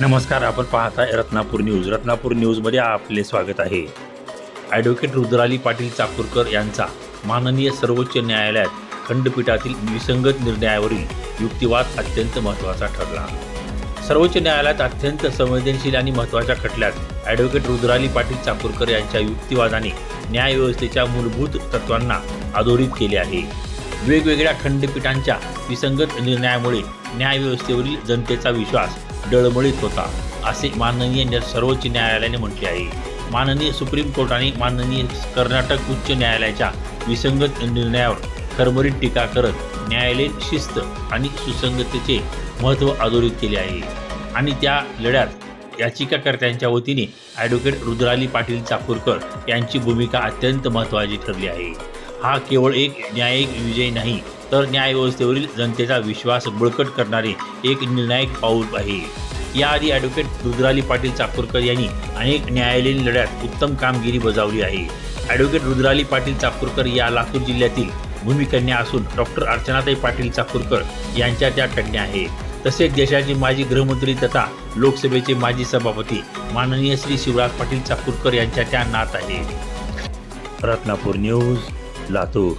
नमस्कार आपण पाहता रत्नापूर न्यूज. रत्नापूर न्यूजमध्ये आपले स्वागत आहे. ॲडव्होकेट रुद्राली पाटील चाकूरकर यांचा माननीय सर्वोच्च न्यायालयात खंडपीठातील विसंगत निर्णयावरील युक्तिवाद अत्यंत महत्त्वाचा ठरला. सर्वोच्च न्यायालयात अत्यंत संवेदनशील आणि महत्त्वाच्या खटल्यात ॲडव्होकेट रुद्राली पाटील चाकूरकर यांच्या युक्तिवादाने न्यायव्यवस्थेच्या मूलभूत तत्वांना अधोरित केले आहे. वेगवेगळ्या खंडपीठांच्या विसंगत निर्णयामुळे न्यायव्यवस्थेवरील जनतेचा विश्वास डळमळीत होता. असे माननीय सर्वोच्च न्यायालयाने म्हटले आहे. माननीय सुप्रीम कोर्टाने माननीय कर्नाटक उच्च न्यायालयाच्या विसंगत निर्णयावर खरमरीत टीका करत न्यायालयीन शिस्त आणि सुसंगततेचे महत्त्व अधोरित केले आहे. आणि त्या लढ्यात याचिकाकर्त्यांच्या वतीने ॲडव्होकेट रुद्राली पाटील चाकूरकर यांची भूमिका अत्यंत महत्त्वाची ठरली आहे. हा केवळ एक न्यायिक विजय नाही तर न्यायव्यवस्थेवरील जनतेचा विश्वास बळकट करणारे एक निर्णायक पाऊल आहे. याआधी ॲडव्होकेट रुद्राली पाटील चाकूरकर यांनी अनेक न्यायालयीन लढ्यात उत्तम कामगिरी बजावली आहे. ॲडव्होकेट रुद्राली पाटील चाकूरकर या लातूर जिल्ह्यातील भूमिकन्या असून डॉक्टर अर्चनाताई पाटील चाकूरकर यांच्या त्या कन्या आहेत. तसेच देशाचे माजी गृहमंत्री तथा लोकसभेचे माजी सभापती माननीय श्री शिवराज पाटील चाकूरकर यांच्या त्या नात आहेत. रत्नापूर न्यूज लातूर.